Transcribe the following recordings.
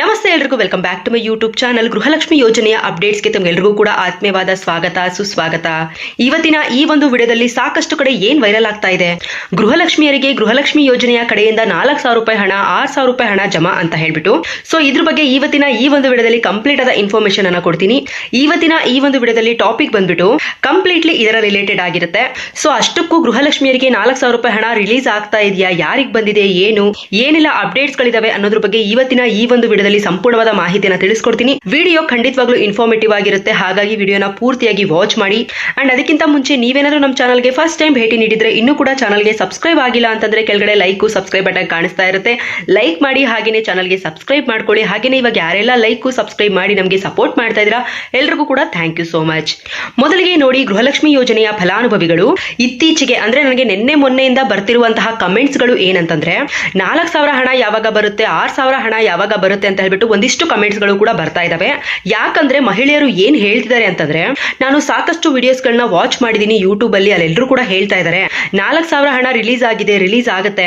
ನಮಸ್ತೆ ಎಲ್ರಿಗೂ welcome back to my YouTube channel Gruha Lakshmi ಯೋಜನೆಯ ಅಪ್ಡೇಟ್ಸ್ಗೆ ತಮಗೆಲ್ರಿಗೂ ಕೂಡ ಆತ್ಮೀಯವಾದ ಸ್ವಾಗತ, ಸುಸ್ವಾಗತ. ಇವತ್ತಿನ ಈ ಒಂದು ವಿಡಿಯೋದಲ್ಲಿ ಸಾಕಷ್ಟು ಕಡೆ ಏನ್ ವೈರಲ್ ಆಗ್ತಾ ಇದೆ? ಗೃಹಲಕ್ಷ್ಮಿಯರಿಗೆ ಗೃಹಲಕ್ಷ್ಮಿ ಯೋಜನೆಯ ಕಡೆಯಿಂದ ನಾಲ್ಕು ಸಾವಿರ ರೂಪಾಯಿ ಹಣ, ಆರು ಸಾವಿರ ರೂಪಾಯಿ ಹಣ ಜಮಾ ಅಂತ ಹೇಳ್ಬಿಟ್ಟು. ಸೊ ಇದ್ರ ಬಗ್ಗೆ ಇವತ್ತಿನ ಈ ಒಂದು ವಿಡಿಯೋದಲ್ಲಿ ಕಂಪ್ಲೀಟ್ ಆದ ಇನ್ಫಾರ್ಮೇಶನ್ ಅನ್ನ ಕೊಡ್ತೀನಿ. ಇವತ್ತಿನ ಈ ಒಂದು ವಿಡಿಯೋದಲ್ಲಿ ಟಾಪಿಕ್ ಬಂದ್ಬಿಟ್ಟು ಕಂಪ್ಲೀಟ್ಲಿ ಇದರ ರಿಲೇಟೆಡ್ ಆಗಿರುತ್ತೆ. ಸೊ ಅಷ್ಟಕ್ಕೂ ಗೃಹಲಕ್ಷ್ಮಿಯರಿಗೆ ನಾಲ್ಕು ಸಾವಿರ ರೂಪಾಯಿ ಹಣ ರಿಲೀಸ್ ಆಗ್ತಾ ಇದೆಯಾ? ಯಾರಿಗೆ ಬಂದಿದೆ? ಏನು? ಏನೆಲ್ಲ ಅಪ್ಡೇಟ್ಸ್ ಗಳಿದಾವೆ ಅನ್ನೋದ್ರ ಬಗ್ಗೆ ಇವತ್ತಿನ ಈ ಒಂದು ವಿಡಿಯೋದಲ್ಲಿ ಸಂಪೂರ್ಣವಾದ ಮಾಹಿತಿಯನ್ನು ತಿಳಿಸ್ಕೊಡ್ತೀನಿ. ವಿಡಿಯೋ ಖಂಡಿತವಾಗ್ಲೂ ಇನ್ಫಾರ್ಮೇಟಿವ್ ಆಗಿರುತ್ತೆ. ಹಾಗಾಗಿ ವಿಡಿಯೋನ ಪೂರ್ತಿಯಾಗಿ ವಾಚ್ ಮಾಡಿ. ಅಂಡ್ ಅದಕ್ಕಿಂತ ಮುಂಚೆ ನೀವೇನಾದ್ರೂ ನಮ್ಮ ಚಾನಲ್ಗೆ ಫಸ್ಟ್ ಟೈಮ್ ಭೇಟಿ ನೀಡಿದ್ರೆ ಇನ್ನೂ ಕೂಡ ಚಾನಲ್ಗೆ ಸಬ್ಸ್ಕ್ರೈಬ್ ಆಗಿಲ್ಲ ಅಂತಂದ್ರೆ ಕೆಳಗಡೆ ಲೈಕು ಸಬ್ಸ್ಕ್ರೈಬ್ ಬಟನ್ ಕಾಣಿಸ್ತಾ ಇರುತ್ತೆ. ಲೈಕ್ ಮಾಡಿ ಹಾಗೇನೆ ಚಾನಲ್ಗೆ ಸಬ್ಸ್ಕ್ರೈಬ್ ಮಾಡ್ಕೊಳ್ಳಿ. ಹಾಗೇನೆ ಇವಾಗ ಯಾರೆಲ್ಲ ಲೈಕು ಸಬ್ಸ್ಕ್ರೈಬ್ ಮಾಡಿ ನಮಗೆ ಸಪೋರ್ಟ್ ಮಾಡ್ತಾ ಇದ್ದೀರಾ, ಎಲ್ರಿಗೂ ಕೂಡ ಥ್ಯಾಂಕ್ ಯು ಸೋ ಮಚ್ ಮೊದಲಿಗೆ ನೋಡಿ ಗೃಹಲಕ್ಷ್ಮಿ ಯೋಜನೆಯ ಫಲಾನುಭವಿಗಳು. ಇತ್ತೀಚೆಗೆ ಅಂದ್ರೆ ನನಗೆ ನಿನ್ನೆ ಮೊನ್ನೆಯಿಂದ ಬರ್ತಿರುವಂತಹ ಕಮೆಂಟ್ಸ್ಗಳು ಏನಂತಂದ್ರೆ, ನಾಲ್ಕು ಸಾವಿರ ಹಣ ಯಾವಾಗ ಬರುತ್ತೆ, ಆರು ಸಾವಿರ ಹಣ ಯಾವಾಗ ಬರುತ್ತೆ ಅಂತ ಹೇಳ್ಬಿಟ್ಟು ಒಂದಿಷ್ಟು ಕಮೆಂಟ್ಸ್ಗಳು ಕೂಡ ಬರ್ತಾ ಇದಾವೆ. ಯಾಕಂದ್ರೆ ಮಹಿಳೆಯರು ಏನ್ ಹೇಳ್ತಿದ್ದಾರೆ ಅಂತಂದ್ರೆ, ನಾನು ಸಾಕಷ್ಟು ವಿಡಿಯೋಸ್ಗಳನ್ನ ವಾಚ್ ಮಾಡಿದೀನಿ ಯೂಟ್ಯೂಬ್ ಅಲ್ಲಿ ಅಲ್ಲೆಲ್ಲರೂ ಕೂಡ ಹೇಳ್ತಾ ಇದ್ದಾರೆ ನಾಲ್ಕು ಸಾವಿರ ಹಣ ರಿಲೀಸ್ ಆಗಿದೆ, ರಿಲೀಸ್ ಆಗುತ್ತೆ.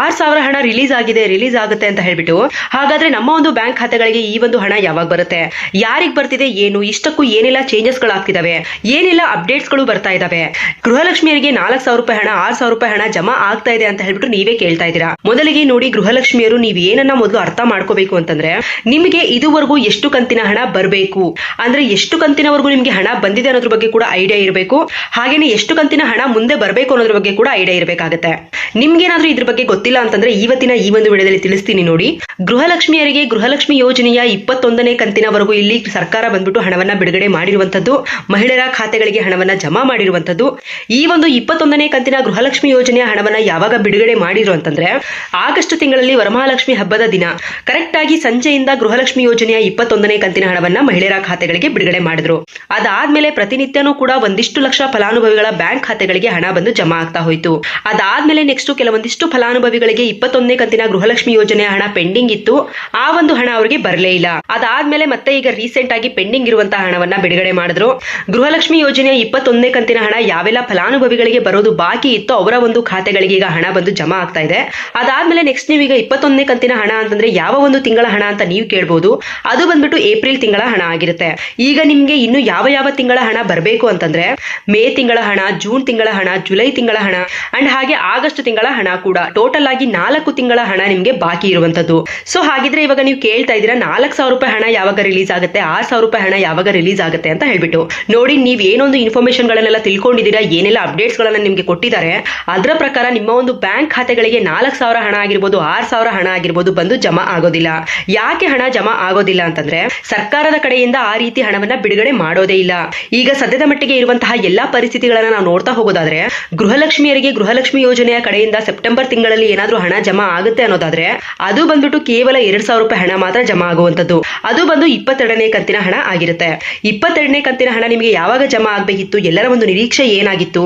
ಆರು ಸಾವಿರ ಹಣ ರಿಲೀಸ್ ಆಗಿದೆ, ರಿಲೀಸ್ ಆಗುತ್ತೆ ಅಂತ ಹೇಳ್ಬಿಟ್ಟು, ಹಾಗಾದ್ರೆ ನಮ್ಮ ಒಂದು ಬ್ಯಾಂಕ್ ಖಾತೆಗಳಿಗೆ ಈ ಒಂದು ಹಣ ಯಾವಾಗ ಬರುತ್ತೆ? ಯಾರಿಗೆ ಬರ್ತಿದೆ ಏನು? ಇಷ್ಟಕ್ಕೂ ಏನೆಲ್ಲ ಚೇಂಜಸ್ ಗಳಾಗ್ತಿದಾವೆ ಏನೆಲ್ಲ ಅಪ್ಡೇಟ್ಸ್ಗಳು ಬರ್ತಾ ಇದಾವೆ? ಗೃಹಲಕ್ಷ್ಮಿಯರಿಗೆ ನಾಲ್ಕು ಸಾವಿರ ರೂಪಾಯಿ ಹಣ, ಆರು ಸಾವಿರ ರೂಪಾಯಿ ಹಣ ಜಮಾ ಆಗ್ತಾ ಇದೆ ಅಂತ ಹೇಳ್ಬಿಟ್ಟು ನೀವೇ ಕೇಳ್ತಾ ಇದ್ದೀರಾ? ಮೊದಲಿಗೆ ನೋಡಿ ಗೃಹಲಕ್ಷ್ಮಿಯರು ನೀವು ಏನನ್ನ ಮೊದಲು ಅರ್ಥ ಮಾಡ್ಕೋಬೇಕು ಅಂತಂದ್ರೆ ನಿಮಗೆ ಇದುವರೆಗೂ ಎಷ್ಟು ಕಂತಿನ ಹಣ ಬರಬೇಕು? ಅಂದ್ರೆ ಎಷ್ಟು ಕಂತಿನವರೆಗೂ ನಿಮಗೆ ಹಣ ಬಂದಿದೆ ಅನ್ನೋದ್ರ ಬಗ್ಗೆ ಕೂಡ ಐಡಿಯಾ ಇರಬೇಕು. ಹಾಗೇನೆ ಎಷ್ಟು ಕಂತಿನ ಹಣ ಮುಂದೆ ಬರಬೇಕು ಅನ್ನೋದ್ರ ಬಗ್ಗೆ ಕೂಡ ಐಡಿಯಾ ಇರಬೇಕಾಗುತ್ತೆ. ನಿಮ್ಗೇನಾದ್ರೂ ಇದ್ರ ಬಗ್ಗೆ ಗೊತ್ತಿಲ್ಲ ಅಂತಂದ್ರೆ ಇವತ್ತಿನ ಈ ಒಂದು ವಿಡಿಯೋದಲ್ಲಿ ತಿಳಿಸ್ತೀನಿ ನೋಡಿ. ಗೃಹಲಕ್ಷ್ಮಿಯರಿಗೆ ಗೃಹಲಕ್ಷ್ಮಿ ಯೋಜನೆಯ ಇಪ್ಪತ್ತೊಂದನೇ ಕಂತಿನವರೆಗೂ ಇಲ್ಲಿ ಸರ್ಕಾರ ಬಂದ್ಬಿಟ್ಟು ಹಣವನ್ನ ಬಿಡುಗಡೆ ಮಾಡಿರುವಂತದ್ದು ಮಹಿಳೆಯರ ಖಾತೆಗಳಿಗೆ ಹಣವನ್ನ ಜಮಾ ಮಾಡಿರುವಂತದ್ದು ಈ ಒಂದು ಇಪ್ಪತ್ತೊಂದನೇ ಕಂತಿನ ಗೃಹಲಕ್ಷ್ಮಿ ಯೋಜನೆಯ ಹಣವನ್ನ ಯಾವಾಗ ಬಿಡುಗಡೆ ಮಾಡಿರು ಅಂತಂದ್ರೆ, ಆಗಸ್ಟ್ ತಿಂಗಳಲ್ಲಿ ವರಮಹಾಲಕ್ಷ್ಮಿ ಹಬ್ಬದ ದಿನ. ಕರೆಕ್ಟ್ ಆಗಿ ಸಂಜೆಯಿಂದ ಗೃಹಲಕ್ಷ್ಮಿ ಯೋಜನೆಯ ಇಪ್ಪತ್ತೊಂದನೇ ಕಂತಿನ ಹಣವನ್ನ ಮಹಿಳೆಯರ ಖಾತೆಗಳಿಗೆ ಬಿಡುಗಡೆ ಮಾಡಿದ್ರು. ಅದಾದ್ಮೇಲೆ ಪ್ರತಿನಿತ್ಯನೂ ಕೂಡ ಒಂದಿಷ್ಟು ಲಕ್ಷ ಫಲಾನುಭವಿಗಳ ಬ್ಯಾಂಕ್ ಖಾತೆಗಳಿಗೆ ಹಣ ಬಂದು ಜಮಾ ಆಗ್ತಾ ಹೋಯ್ತು. ಅದಾದ್ಮೇಲೆ ನೆಕ್ಸ್ಟ್ ಕೆಲವೊಂದಿಷ್ಟು ಫಲಾನುಭವಿಗಳಿಗೆ ಇಪ್ಪತ್ತೊಂದನೇ ಕಂತಿನ ಗೃಹಲಕ್ಷ್ಮಿ ಯೋಜನೆಯ ಹಣ ಪೆಂಡಿಂಗ್ ಇತ್ತು. ಆ ಒಂದು ಹಣ ಅವರಿಗೆ ಬರಲೇ ಇಲ್ಲ. ಅದಾದ್ಮೇಲೆ ಮತ್ತೆ ಈಗ ರೀಸೆಂಟ್ ಆಗಿ ಪೆಂಡಿಂಗ್ ಇರುವಂತಹ ಹಣವನ್ನ ಬಿಡುಗಡೆ ಮಾಡಿದ್ರು. ಗೃಹಲಕ್ಷ್ಮಿ ಯೋಜನೆಯ ಇಪ್ಪತ್ತೊಂದನೇ ಕಂತಿನ ಹಣ ಯಾವೆಲ್ಲ ಫಲಾನುಭವಿಗಳಿಗೆ ಬರೋದು ಬಾಕಿ ಇತ್ತು ಅವರ ಒಂದು ಖಾತೆಗಳಿಗೆ ಈಗ ಹಣ ಬಂದು ಜಮಾ ಆಗ್ತಾ ಇದೆ. ಅದಾದ್ಮೇಲೆ ನೆಕ್ಸ್ಟ್ ನೀವೀಗ ಇಪ್ಪತ್ತೊಂದನೇ ಕಂತಿನ ಹಣ ಅಂತಂದ್ರೆ ಯಾವ ಒಂದು ತಿಂಗಳ ಹಣ ಅಂತ ನೀವು ಕೇಳ್ಬೋದು. ಅದು ಬಂದ್ಬಿಟ್ಟು ಏಪ್ರಿಲ್ ತಿಂಗಳ ಹಣ ಆಗಿರುತ್ತೆ. ಈಗ ನಿಮ್ಗೆ ಇನ್ನು ಯಾವ ಯಾವ ತಿಂಗಳ ಹಣ ಬರಬೇಕು ಅಂತಂದ್ರೆ ಮೇ ತಿಂಗಳ ಹಣ, ಜೂನ್ ತಿಂಗಳ ಹಣ, ಜುಲೈ ತಿಂಗಳ ಹಣ, ಅಂಡ್ ಹಾಗೆ ಆಗಸ್ಟ್ ತಿಂಗಳ ಹಣ ಕೂಡ. ಟೋಟಲ್ ಆಗಿ ನಾಲ್ಕು ತಿಂಗಳ ಹಣ ನಿಮ್ಗೆ ಬಾಕಿ ಇರುವಂತದ್ದು ಸೊ ಹಾಗಿದ್ರೆ ಇವಾಗ ನೀವು ಕೇಳ್ತಾ ಇದ್ದೀರಾ, ನಾಲ್ಕು ಸಾವಿರ ರೂಪಾಯಿ ಹಣ ಯಾವಾಗ ರಿಲೀಸ್ ಆಗುತ್ತೆ, ಆರು ಸಾವಿರ ರೂಪಾಯಿ ಹಣ ಯಾವಾಗ ರಿಲೀಸ್ ಆಗುತ್ತೆ ಅಂತ ಹೇಳ್ಬಿಟ್ಟು. ನೋಡಿ, ನೀವು ಏನೊಂದು ಇನ್ಫಾರ್ಮೇಶನ್ ಗಳನ್ನೆಲ್ಲ ತಿಳ್ಕೊಂಡಿದ್ದೀರಾ, ಏನೆಲ್ಲ ಅಪ್ಡೇಟ್ಸ್ ಗಳನ್ನ ನಿಮಗೆ ಕೊಟ್ಟಿದ್ದಾರೆ, ಅದರ ಪ್ರಕಾರ ನಿಮ್ಮ ಒಂದು ಬ್ಯಾಂಕ್ ಖಾತೆಗಳಿಗೆ ನಾಲ್ಕು ಸಾವಿರ ಹಣ ಆಗಿರ್ಬೋದು, ಆರು ಸಾವಿರ ಹಣ ಆಗಿರ್ಬೋದು ಬಂದು ಜಮಾ ಆಗೋದಿಲ್ಲ. ಯಾಕೆ ಹಣ ಜಮಾ ಆಗೋದಿಲ್ಲ ಅಂತಂದ್ರೆ, ಸರ್ಕಾರದ ಕಡೆಯಿಂದ ಆ ರೀತಿ ಹಣವನ್ನ ಬಿಡುಗಡೆ ಮಾಡೋದೇ ಇಲ್ಲ. ಈಗ ಸದ್ಯದ ಮಟ್ಟಿಗೆ ಇರುವಂತಹ ಎಲ್ಲಾ ಪರಿಸ್ಥಿತಿಗಳನ್ನ ನಾವು ನೋಡ್ತಾ ಹೋಗೋದಾದ್ರೆ, ಗೃಹಲಕ್ಷ್ಮಿಯರಿಗೆ ಗೃಹಲಕ್ಷ್ಮಿ ಯೋಜನೆಯ ಕಡೆಯಿಂದ ಸೆಪ್ಟೆಂಬರ್ ತಿಂಗಳಲ್ಲಿ ಏನಾದ್ರೂ ಹಣ ಜಮಾ ಆಗುತ್ತೆ ಅನ್ನೋದಾದ್ರೆ, ಅದು ಬಂದ್ಬಿಟ್ಟು ಕೇವಲ ಎರಡ್ ಸಾವಿರ ರೂಪಾಯಿ ಹಣ ಮಾತ್ರ ಜಮಾ ಆಗುವಂತದ್ದು ಅದು ಬಂದು ಇಪ್ಪತ್ತೆರಡನೇ ಕಂತಿನ ಹಣ ಆಗಿರುತ್ತೆ. ಇಪ್ಪತ್ತೆರಡನೇ ಕಂತಿನ ಹಣ ನಿಮಗೆ ಯಾವಾಗ ಜಮಾ ಆಗಬೇಕಿತ್ತು, ಎಲ್ಲರ ಒಂದು ನಿರೀಕ್ಷೆ ಏನಾಗಿತ್ತು?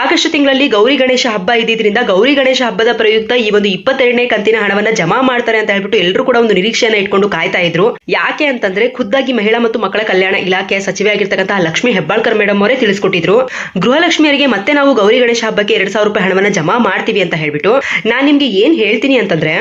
ಆಗಸ್ಟ್ ತಿಂಗಳಲ್ಲಿ ಗೌರಿ ಗಣೇಶ ಹಬ್ಬ ಇದ್ದಿದ್ರಿಂದ ಗೌರಿ ಗಣೇಶ ಹಬ್ಬದ ಪ್ರಯುಕ್ತ ಈ ಒಂದು ಇಪ್ಪತ್ತೆರಡನೇ ಕಂತಿನ ಹಣವನ್ನ ಜಮಾ ಮಾಡ್ತಾರೆ ಅಂತ ಹೇಳ್ಬಿಟ್ಟು ಎಲ್ಲರೂ ಕೂಡ ಒಂದು ನಿರೀಕ್ಷೆಯನ್ನ ಇಟ್ಕೊಂಡು ಕಾಯ್ತಾ ಇದ್ರು. ಯಾಕೆ ಅಂತಂದ್ರೆ ಖುದ್ದಾಗಿ ಮಹಿಳಾ ಮತ್ತು ಮಕ್ಕಳ ಕಲ್ಯಾಣ ಇಲಾಖೆಯ ಸಚಿವೆ ಆಗಿರ್ತಕ್ಕಂತಹ ಲಕ್ಷ್ಮಿ ಹೆಬ್ಬಾಳ್ಕರ್ ಮೇಡಮ್ ಅವರೇ ತಿಳಿಸ್ಕೊಟ್ಟಿದ್ರು. ಗೃಹಲಕ್ಷ್ಮಿಯರಿಗೆ ಮತ್ತೆ ನಾವು ಗೌರಿ ಗಣೇಶ ಹಬ್ಬಕ್ಕೆ ಎರಡ್ ಸಾವಿರ ರೂಪಾಯಿ ಹಣವನ್ನ ಜಮಾ ಮಾಡ್ತೀವಿ ಅಂತ ಹೇಳ್ಬಿಟ್ಟು ನಾನ್ ನಿಮ್ಗೆ ಏನ್ ಹೇಳ್ತೀನಿ ಅಂತಂದ್ರೆ,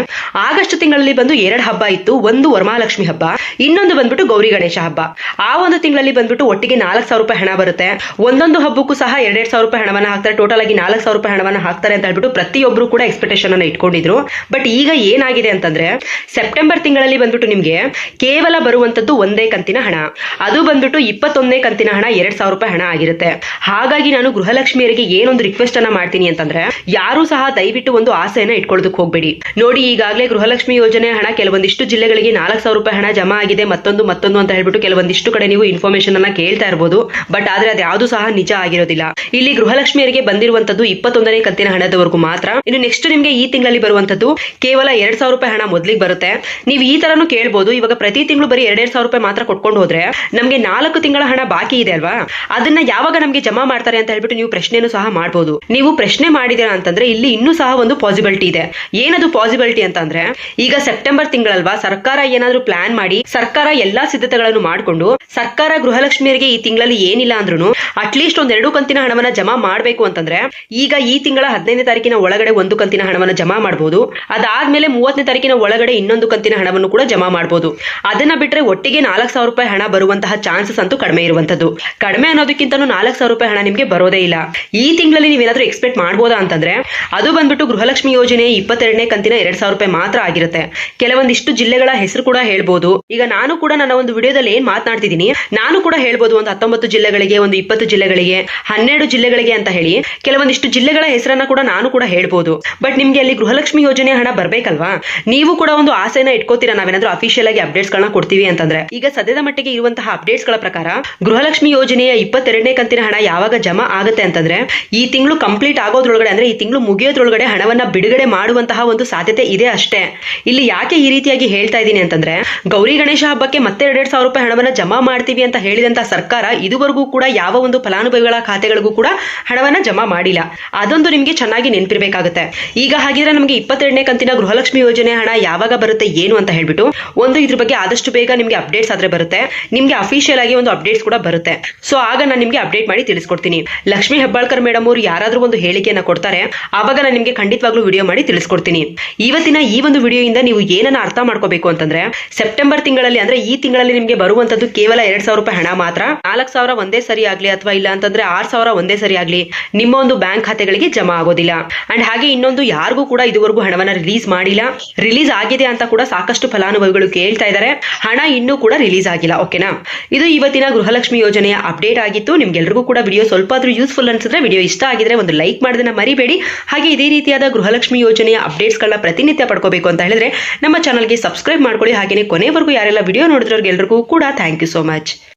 ಆಗಸ್ಟ್ ತಿಂಗಳಲ್ಲಿ ಬಂದು ಎರಡು ಹಬ್ಬ ಇತ್ತು. ಒಂದು ವರಮಹಾಲಕ್ಷ್ಮಿ ಹಬ್ಬ, ಇನ್ನೊಂದು ಬಂದ್ಬಿಟ್ಟು ಗೌರಿ ಗಣೇಶ ಹಬ್ಬ. ಆ ಒಂದು ತಿಂಗಳಲ್ಲಿ ಬಂದ್ಬಿಟ್ಟು ಒಟ್ಟಿಗೆ ನಾಲ್ಕು ಸಾವಿರ ರೂಪಾಯಿ ಹಣ ಬರುತ್ತೆ. ಒಂದೊಂದು ಹಬ್ಬಕ್ಕೂ ಸಹ ಎರಡೆರಡು ಸಾವಿರ ರೂಪಾಯಿ ಹಣವನ್ನ ಹಾಕ್ತಾರೆ. ಟೋಟಲ್ ಆಗಿ ನಾಲ್ಕು ಸಾವಿರ ರೂಪಾಯಿ ಹಣವನ್ನ ಹಾಕ್ತಾರೆ ಅಂತ ಹೇಳ್ಬಿಟ್ಟು ಪ್ರತಿಯೊಬ್ಬರು ಕೂಡ ಎಕ್ಸ್ಪೆಕ್ಟೇಷನ್ ಅನ್ನ ಇಟ್ಕೊಂಡಿದ್ರು. ಬಟ್ ಈಗ ಏನಾಗಿದೆ ಅಂತಂದ್ರೆ ಸೆಪ್ಟೆಂಬರ್ ತಿಂಗಳಲ್ಲಿ ಬಂದ್ಬಿಟ್ಟು ನಿಮಗೆ ಕೇವಲ ಬರುವಂತದ್ದು ಒಂದೇ ಕಂತಿನ ಹಣ. ಅದು ಬಂದ್ಬಿಟ್ಟು ಇಪ್ಪತ್ತೊಂದನೇ ಕಂತಿನ ಹಣ ಎರಡ್ ಸಾವಿರ ರೂಪಾಯಿ ಹಣ ಆಗಿರುತ್ತೆ. ಹಾಗಾಗಿ ನಾನು ಗೃಹಲಕ್ಷ್ಮಿಯರಿಗೆ ಏನೊಂದು ರಿಕ್ವೆಸ್ಟ್ ಅನ್ನ ಮಾಡ್ತೀನಿ ಅಂತಂದ್ರೆ, ಯಾರು ಸಹ ದಯವಿಟ್ಟು ಒಂದು ಆಸೆಯನ್ನ ಇಟ್ಕೊಳ್ಳೋದಕ್ಕೆ ಹೋಗ್ಬೇಡಿ. ನೋಡಿ, ಈಗಾಗಲೇ ಗೃಹಲಕ್ಷ್ಮಿ ಯೋಜನೆ ಹಣ ಕೆಲವೊಂದಿಷ್ಟು ಜಿಲ್ಲೆಗಳಿಗೆ ನಾಲ್ಕು ಸಾವಿರ ರೂಪಾಯಿ ಹಣ ಜಮಾ ಆಗಿದೆ. ಮತ್ತೊಂದು ಮತ್ತೊಂದು ಅಂತ ಹೇಳ್ಬಿಟ್ಟು ಕೆಲವೊಂದಿಷ್ಟು ಕಡೆ ನೀವು ಇನ್ಫಾರ್ಮೇಶನ್ ಅನ್ನ ಕೇಳ್ತಾ ಇರಬಹುದು ಬಟ್ ಆದ್ರೆ ಅದ್ಯಾವುದು ಸಹ ನಿಜ ಆಗಿರೋದಿಲ್ಲ. ಇಲ್ಲಿ ಗೃಹಲಕ್ಷ್ಮಿಯರಿಗೆ ಬಂದಿರುವಂತದ್ದು ಇಪ್ಪತ್ತೊಂದನೇ ಕಂತಿನ ಹಣದವರೆಗೂ ಮಾತ್ರ. ಇನ್ನು ನೆಕ್ಸ್ಟ್ ನಿಮಗೆ ಈ ತಿಂಗಳಲ್ಲಿ ಬರುವಂತದ್ದು ಕೇವಲ ಎರಡ್ ಸಾವಿರ ರೂಪಾಯಿ ಹಣ ಮೊದ್ಲಿಗೆ ಬರುತ್ತೆ. ನೀವು ಈ ತರನು ಕೇಳಬಹುದು ಇವಾಗ ಪ್ರತಿ ತಿಂಗಳು ಬರೀ ಎರಡ್ ಸಾವಿರ ರೂಪಾಯಿ ಮಾತ್ರ ಕೊಟ್ಕೊಂಡು ಹೋದ್ರೆ ನಮಗೆ ನಾಲ್ಕು ತಿಂಗಳ ಹಣ ಬಾಕಿ ಇದೆ ಅಲ್ವಾ? ಅದನ್ನ ಯಾವಾಗ ನಮಗೆ ಜಮಾ ಮಾಡ್ತಾರೆ ಅಂತ ಹೇಳ್ಬಿಟ್ಟು ನೀವು ಪ್ರಶ್ನೆಯನ್ನು ಸಹ ಮಾಡಬಹುದು ನೀವು ಪ್ರಶ್ನೆ ಮಾಡಿದೀರಾ ಅಂತಂದ್ರೆ ಇಲ್ಲಿ ಇನ್ನೂ ಸಹ ಒಂದು ಪಾಸಿಬಿಲಿಟಿ ಇದೆ. ಏನದು ಪಾಸಿಬಿಲಿಟಿ ಅಂತಂದ್ರೆ ಈಗ ತಿಂಗಳಲ್ವಾ, ಸರ್ಕಾರ ಏನಾದ್ರೂ ಪ್ಲಾನ್ ಮಾಡಿ, ಸರ್ಕಾರ ಎಲ್ಲಾ ಸಿದ್ಧತೆಗಳನ್ನು ಮಾಡಿಕೊಂಡು, ಸರ್ಕಾರ ಗೃಹಲಕ್ಷ್ಮಿಯರಿಗೆ ಈ ತಿಂಗಳಲ್ಲಿ ಏನಿಲ್ಲ ಅಂದ್ರೂ ಅಟ್ಲೀಸ್ಟ್ ಒಂದ್ ಎರಡು ಕಂತಿನ ಹಣವನ್ನ ಜಮಾ ಮಾಡಬೇಕು ಅಂತಂದ್ರೆ, ಈಗ ಈ ತಿಂಗಳ ಹದಿನೈದನೇ ತಾರೀಕಿನ ಒಳಗಡೆ ಒಂದು ಕಂತಿನ ಹಣವನ್ನ ಜಮಾ ಮಾಡಬಹುದು ಅದಾದ್ಮೇಲೆ ಮೂವತ್ತನೇ ತಾರೀಕಿನ ಒಳಗಡೆ ಇನ್ನೊಂದು ಕಂತಿನ ಹಣವನ್ನು ಕೂಡ ಜಮಾ ಮಾಡಬಹುದು ಅದನ್ನ ಬಿಟ್ರೆ ಒಟ್ಟಿಗೆ ನಾಲ್ಕು ಸಾವಿರ ರೂಪಾಯಿ ಹಣ ಬರುವಂತಹ ಚಾನ್ಸಸ್ ಅಂತೂ ಕಡಿಮೆ ಇರುವಂತದ್ದು ಕಡಿಮೆ ಅನ್ನೋದಕ್ಕಿಂತ ನಾಲ್ಕು ಸಾವಿರ ರೂಪಾಯಿ ಹಣ ನಿಮಗೆ ಬರೋದೇ ಇಲ್ಲ. ಈ ತಿಂಗಳಲ್ಲಿ ನೀವೇನಾದ್ರೂ ಎಕ್ಸ್ಪೆಕ್ಟ್ ಮಾಡಬಹುದಾ ಅಂತಂದ್ರೆ, ಅದು ಬಂದ್ಬಿಟ್ಟು ಗೃಹಲಕ್ಷ್ಮಿ ಯೋಜನೆ ಇಪ್ಪತ್ತೆರಡನೇ ಕಂತಿನ ಎರಡ್ ಸಾವಿರ ರೂಪಾಯಿ ಮಾತ್ರ ಆಗಿರುತ್ತೆ. ಕೆಲವೊಂದಿಷ್ಟು ಜಿಲ್ಲೆಗಳ ಹೆಸರು ಕೂಡ ಹೇಳ್ಬೋದು. ಈಗ ನಾನು ಕೂಡ ನನ್ನ ಒಂದು ವಿಡಿಯೋದಲ್ಲಿ ಏನ್ ಮಾತನಾಡ್ತಿದ್ದೀನಿ? ನಾನು ಕೂಡ ಹೇಳ್ಬೋದು ಒಂದು ಹತ್ತೊಂಬತ್ತು ಜಿಲ್ಲೆಗಳಿಗೆ, ಒಂದು ಇಪ್ಪತ್ತು ಜಿಲ್ಲೆಗಳಿಗೆ, ಹನ್ನೆರಡು ಜಿಲ್ಲೆಗಳಿಗೆ ಅಂತ ಹೇಳಿ. ಕೆಲವೊಂದಿಷ್ಟು ಜಿಲ್ಲೆಗಳ ಹೆಸರನ್ನ ಕೂಡ ನಾನು ಕೂಡ ಹೇಳ್ಬೋದು. ಬಟ್ ನಿಮ್ಗೆ ಅಲ್ಲಿ ಗೃಹಲಕ್ಷ್ಮಿ ಯೋಜನೆ ಹಣ ಬರ್ಬೇಕಲ್ವಾ? ನೀವು ಕೂಡ ಒಂದು ಆಸೆನ ಇಟ್ಕೋತೀರಾ ನಾವೇನಾದ್ರೂ ಅಫಿಷಿಯಲ್ ಆಗಿ ಅಪ್ಡೇಟ್ಸ್ ಗಳನ್ನ ಕೊಡ್ತೀವಿ ಅಂತಂದ್ರೆ. ಈಗ ಸದ್ಯದ ಮಟ್ಟಿಗೆ ಇರುವಂತಹ ಅಪ್ಡೇಟ್ಸ್ಗಳ ಪ್ರಕಾರ, ಗೃಹಲಕ್ಷ್ಮಿ ಯೋಜನೆಯ ಇಪ್ಪತ್ತೆರಡನೇ ಕಂತಿನ ಹಣ ಯಾವಾಗ ಜಮಾ ಆಗುತ್ತೆ ಅಂತಂದ್ರೆ, ಈ ತಿಂಗಳು ಕಂಪ್ಲೀಟ್ ಆಗೋದ್ರೊಳಗಡೆ ಅಂದ್ರೆ ಈ ತಿಂಗಳು ಮುಗಿಯೋದ್ರೊಳಗಡೆ ಹಣವನ್ನ ಬಿಡುಗಡೆ ಮಾಡುವಂತಹ ಒಂದು ಸಾಧ್ಯತೆ ಇದೆ ಅಷ್ಟೇ. ಇಲ್ಲಿ ಯಾಕೆ ಈ ರೀತಿಯಾಗಿ ಹೇಳ್ತಾ ಇದ್ದೀನಿ ಅಂತಂದ್ರೆ, ಗೌರಿ ಗಣೇಶ ಹಬ್ಬಕ್ಕೆ ಮತ್ತೆ ಎರಡೆರಡು ಸಾವಿರ ರೂಪಾಯಿ ಹಣವನ್ನ ಜಮಾ ಮಾಡ್ತೀವಿ ಅಂತ ಹೇಳಿದಂತ ಸರ್ಕಾರ ಇದುವರೆಗೂ ಕೂಡ ಯಾವ ಒಂದು ಫಲಾನುಭವಿಗಳ ಖಾತೆಗಳಿಗೂ ಕೂಡ ಹಣವನ್ನ ಜಮಾ ಮಾಡಿಲ್ಲ. ಅದೊಂದು ನಿಮಗೆ ಚೆನ್ನಾಗಿ ನೆನಪಿರ್ಬೇಕಾಗುತ್ತೆ. ಈಗ ಹಾಗಿದ್ರೆ ನಮಗೆ ಇಪ್ಪತ್ತೆರಡನೇ ಕಂತಿನ ಗೃಹಲಕ್ಷ್ಮಿ ಯೋಜನೆ ಹಣ ಯಾವಾಗ ಬರುತ್ತೆ, ಏನು ಅಂತ ಹೇಳ್ಬಿಟ್ಟು, ಒಂದು ಇದ್ರ ಬಗ್ಗೆ ಆದಷ್ಟು ಬೇಗ ನಿಮಗೆ ಅಪ್ಡೇಟ್ಸ್ ಆದ್ರೆ ಬರುತ್ತೆ. ನಿಮ್ಗೆ ಅಫಿಷಿಯಲ್ ಆಗಿ ಒಂದು ಅಪ್ಡೇಟ್ಸ್ ಕೂಡ ಬರುತ್ತೆ. ಸೊ ಆಗ ನಾನು ನಿಮಗೆ ಅಪ್ಡೇಟ್ ಮಾಡಿ ತಿಳಿಸ್ಕೊಡ್ತೀನಿ. ಲಕ್ಷ್ಮಿ ಹೆಬ್ಬಾಳ್ಕರ್ ಮೇಡಮ್ ಅವರು ಯಾರಾದರೂ ಒಂದು ಹೇಳಿಕೆಯನ್ನು ಕೊಡ್ತಾರೆ ಆವಾಗ ನಾನು ನಿಮಗೆ ಖಂಡಿತವಾಗ್ಲೂ ವಿಡಿಯೋ ಮಾಡಿ ತಿಳಿಸ್ಕೊಡ್ತೀನಿ. ಇವತ್ತಿನ ಈ ಒಂದು ವಿಡಿಯೋಯಿಂದ ನೀವು ಏನನ್ನ ಅರ್ಥ ಮಾಡ್ಕೋಬೇಕು ಅಂತಂದ್ರೆ ಸೆಪ್ಟೆಂಬರ್ ತಿಂಗಳಲ್ಲಿ ಅಂದ್ರೆ ಈ ತಿಂಗಳಲ್ಲಿ ನಿಮ್ಗೆ ಬರುವಂತದ್ದು ಕೇವಲ ಎರಡ್ ಸಾವಿರ ರೂಪಾಯಿ ಹಣ ಮಾತ್ರ. ನಾಲ್ಕು ಸಾವಿರ ಒಂದೇ ಸರಿ ಆಗ್ಲಿ ಅಥವಾ ಇಲ್ಲ ಅಂತಂದ್ರೆ ಆರ್ ಸಾವಿರ ಒಂದೇ ಸರಿ ಆಗ್ಲಿ ನಿಮ್ಮ ಒಂದು ಬ್ಯಾಂಕ್ ಖಾತೆಗಳಿಗೆ ಜಮಾ ಆಗೋದಿಲ್ಲ. ಅಂಡ್ ಹಾಗೆ ಇನ್ನೊಂದು ಯಾರಿಗೂ ಕೂಡ ಇದುವರೆಗೂ ಹಣವನ್ನ ರಿಲೀಸ್ ಮಾಡಿಲ್ಲ. ರಿಲೀಸ್ ಆಗಿದೆ ಅಂತ ಕೂಡ ಸಾಕಷ್ಟು ಫಲಾನುಭವಿಗಳು ಕೇಳ್ತಾ ಇದ್ದಾರೆ. ಹಣ ಇನ್ನೂ ಕೂಡ ರಿಲೀಸ್ ಆಗಿಲ್ಲ ಓಕೆನಾ ಇದು ಇವತ್ತಿನ ಗೃಹಲಕ್ಷ್ಮಿ ಯೋಜನೆಯ ಅಪ್ಡೇಟ್ ಆಗಿತ್ತು. ನಿಮ್ಗೆಲ್ರಿಗೂ ಕೂಡ ವಿಡಿಯೋ ಸ್ವಲ್ಪ ಆದ್ರೂ ಯೂಸ್ಫುಲ್ ಅನ್ಸಿದ್ರೆ ವಿಡಿಯೋ ಇಷ್ಟ ಆಗಿದ್ರೆ ಒಂದು ಲೈಕ್ ಮಾಡೋದನ್ನ ಮರಿಬೇಡಿ. ಹಾಗೆ ಇದೇ ರೀತಿಯಾದ ಗೃಹಲಕ್ಷ್ಮಿ ಯೋಜನೆಯ ಅಪ್ಡೇಟ್ಸ್ಗಳನ್ನ ಪ್ರತಿನಿತ್ಯ ಪಡ್ಕೋಬೇಕು ಅಂತ ಹೇಳಿದ್ರೆ ನಮ್ಮ ಚಾನಲ್ಗೆ ಸಬ್ಸ್ಕ್ರೈಬ್ ಮಾಡ್ಕೊಳ್ಳಿ. ಹಾಗೆಯೇ ಕೊನೆವರೆಗೂ ಯಾರೆಲ್ಲ ವಿಡಿಯೋ ನೋಡಿದ್ರವ್ರಿಗೆಲ್ರಿಗೂ ಕೂಡ ಥ್ಯಾಂಕ್ ಯು ಸೋ ಮಚ್